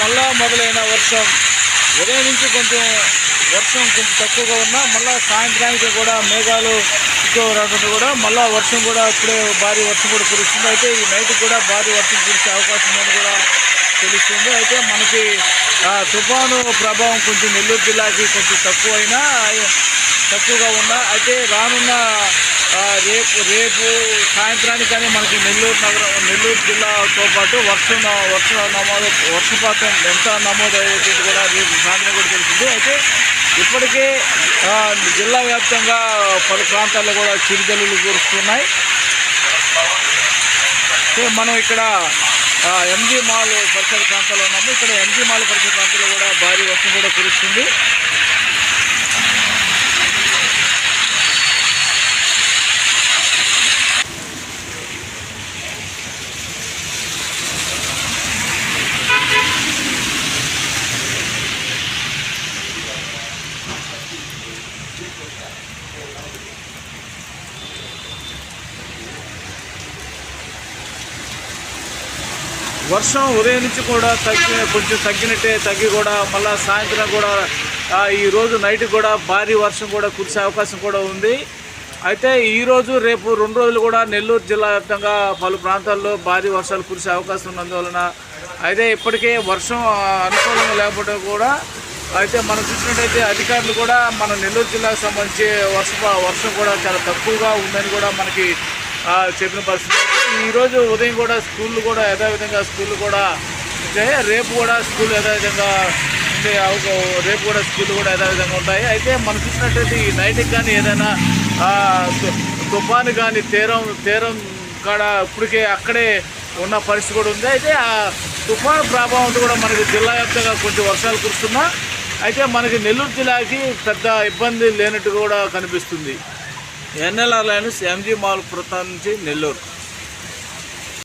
మళ్ళా మొదలైన వర్షం. ఉదయం నుంచి కొంచెం వర్షం కొంచెం తక్కువగా ఉన్నా మళ్ళా సాయంత్రానికి కూడా మేఘాలు ఎక్కువ కూడా మళ్ళా వర్షం కూడా ఇప్పుడే భారీ వర్షం కూడా కురుస్తుంది. అయితే ఈ నైట్ కూడా భారీ వర్షం కురిసే అవకాశం ఉందని కూడా తెలుస్తుంది. అయితే మనకి తుఫాను ప్రభావం కొంచెం నెల్లూరు జిల్లాకి కొంచెం తక్కువైనా తక్కువగా ఉన్నా అయితే రానున్న రేపు రేపు సాయంత్రానికి మనకి నెల్లూరు నగరం నెల్లూరు జిల్లాతో పాటు వర్షం వర్ష నమోదు వర్షపాతం ఎంత నమోదు అయ్యేది కూడా రేపు సాయంత్రం కూడా తెలిసింది అయితే ఇప్పటికే జిల్లా వ్యాప్తంగా పలు ప్రాంతాల్లో కూడా చిరుజల్లులు కురుస్తున్నాయి. సో మనం ఇక్కడ ఎంజీ మాల్ పరిసర ప్రాంతాల్లో ఉన్నాము. ఇక్కడ ఎంజీ మాల్ పరిసర ప్రాంతాల్లో కూడా భారీ వర్షం కూడా కురుస్తుంది. వర్షం ఉదయం నుంచి కూడా తగ్గి కొంచెం తగ్గినట్టే తగ్గి కూడా మళ్ళీ సాయంత్రం కూడా ఈ రోజు నైట్ కూడా భారీ వర్షం కూడా కురిసే అవకాశం కూడా ఉంది. అయితే ఈరోజు రేపు రెండు రోజులు కూడా నెల్లూరు జిల్లా వ్యాప్తంగా పలు ప్రాంతాల్లో భారీ వర్షాలు కురిసే అవకాశం ఉన్నందువలన అయితే ఇప్పటికే వర్షం అనుకూలంగా లేకపోవడం కూడా అయితే మనం చూసినట్టయితే అధికారులు కూడా మన నెల్లూరు జిల్లాకు సంబంధించి వర్ష వర్షం కూడా చాలా తక్కువగా ఉందని కూడా మనకి చెప్పిన పరిస్థితి. ఈరోజు ఉదయం కూడా స్కూళ్ళు కూడా యథావిధంగా స్కూళ్ళు కూడా ఉంటాయి రేపు కూడా స్కూల్ యథావిధంగా ఉండే రేపు కూడా స్కూల్ కూడా యథావిధంగా ఉంటాయి. అయితే మనం చూసినట్టయితే ఈ నైట్కి కానీ ఏదైనా తుఫాను కానీ తీరం తీరం కాడ ఇప్పటికే అక్కడే ఉన్న పరిస్థితి కూడా ఉంది. అయితే ఆ తుఫాను ప్రభావంతో కూడా మనకి జిల్లా వ్యాప్తంగా కొంచెం వర్షాలు కురుస్తున్నా. అయితే మనకి నెల్లూరు జిల్లాకి పెద్ద ఇబ్బంది లేనట్టు కూడా కనిపిస్తుంది. ఎన్ఎల్ఆర్ లైన్స్ ఎంజీ మాల్ ప్రాంతం నుంచి నెల్లూరు.